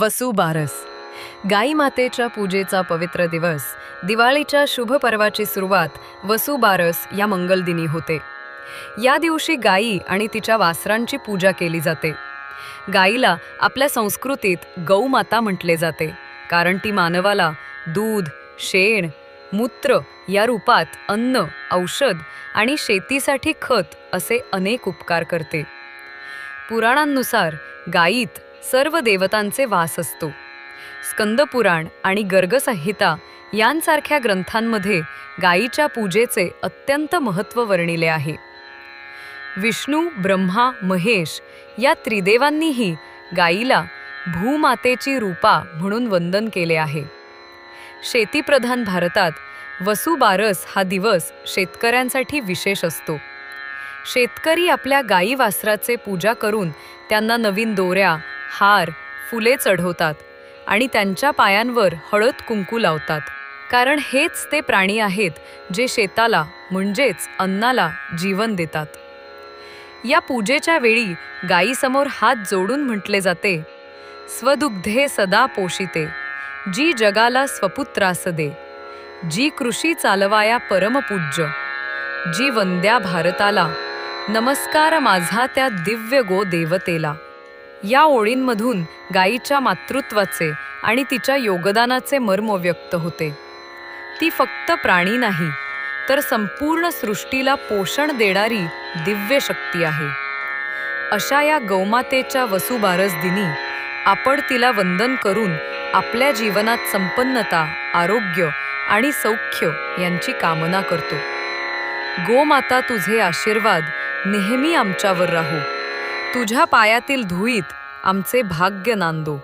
वसुबारस गाई मातेच्या पूजेचा पवित्र दिवस दिवाळीच्या शुभ पर्वाची सुरुवात वसुबारस या मंगलदिनी होते. या दिवशी गायी आणि तिच्या वासरांची पूजा केली जाते. गाईला आपल्या संस्कृतीत गौमाता म्हटले जाते कारण ती मानवाला दूध शेण मूत्र या रूपात अन्न औषध आणि शेतीसाठी खत असे अनेक उपकार करते. पुराणांनुसार गायीत सर्व देवतांचे वास असतो. स्कंदपुराण आणि गर्गसंहिता यांसारख्या ग्रंथांमध्ये गायीच्या पूजेचे अत्यंत महत्त्व वर्णिले आहे. विष्णू ब्रह्मा महेश या त्रिदेवांनीही गायीला भूमातेची रूपा म्हणून वंदन केले आहे. शेतीप्रधान भारतात वसुबारस हा दिवस शेतकऱ्यांसाठी विशेष असतो. शेतकरी आपल्या गाई वासराचे पूजा करून त्यांना नवीन दोऱ्या हार फुले चढवतात आणि त्यांच्या पायांवर हळद कुंकू लावतात. कारण हेच ते प्राणी आहेत जे शेताला म्हणजेच अन्नाला जीवन देतात. या पूजेच्या वेळी गायीसमोर हात जोडून म्हटले जाते स्वदुग्धे सदा पोषिते जी जगाला स्वपुत्रास दे जी कृषी चालवाया परमपूज्य जी वंद्या भारताला नमस्कार माझा त्या दिव्य गो देवतेला. या ओळींमधून गायीच्या मातृत्वाचे आणि तिच्या योगदानाचे मर्म व्यक्त होते. ती फक्त प्राणी नाही तर संपूर्ण सृष्टीला पोषण देणारी दिव्य शक्ती आहे. अशा या गौमातेच्या वसुबारस दिनी आपण तिला वंदन करून आपल्या जीवनात संपन्नता आरोग्य आणि सौख्य यांची कामना करतो. गोमाता तुझे आशीर्वाद नेहमी आमच्यावर राहू. तुझ्या पायातील धुळीत आमचे भाग्य नांदो.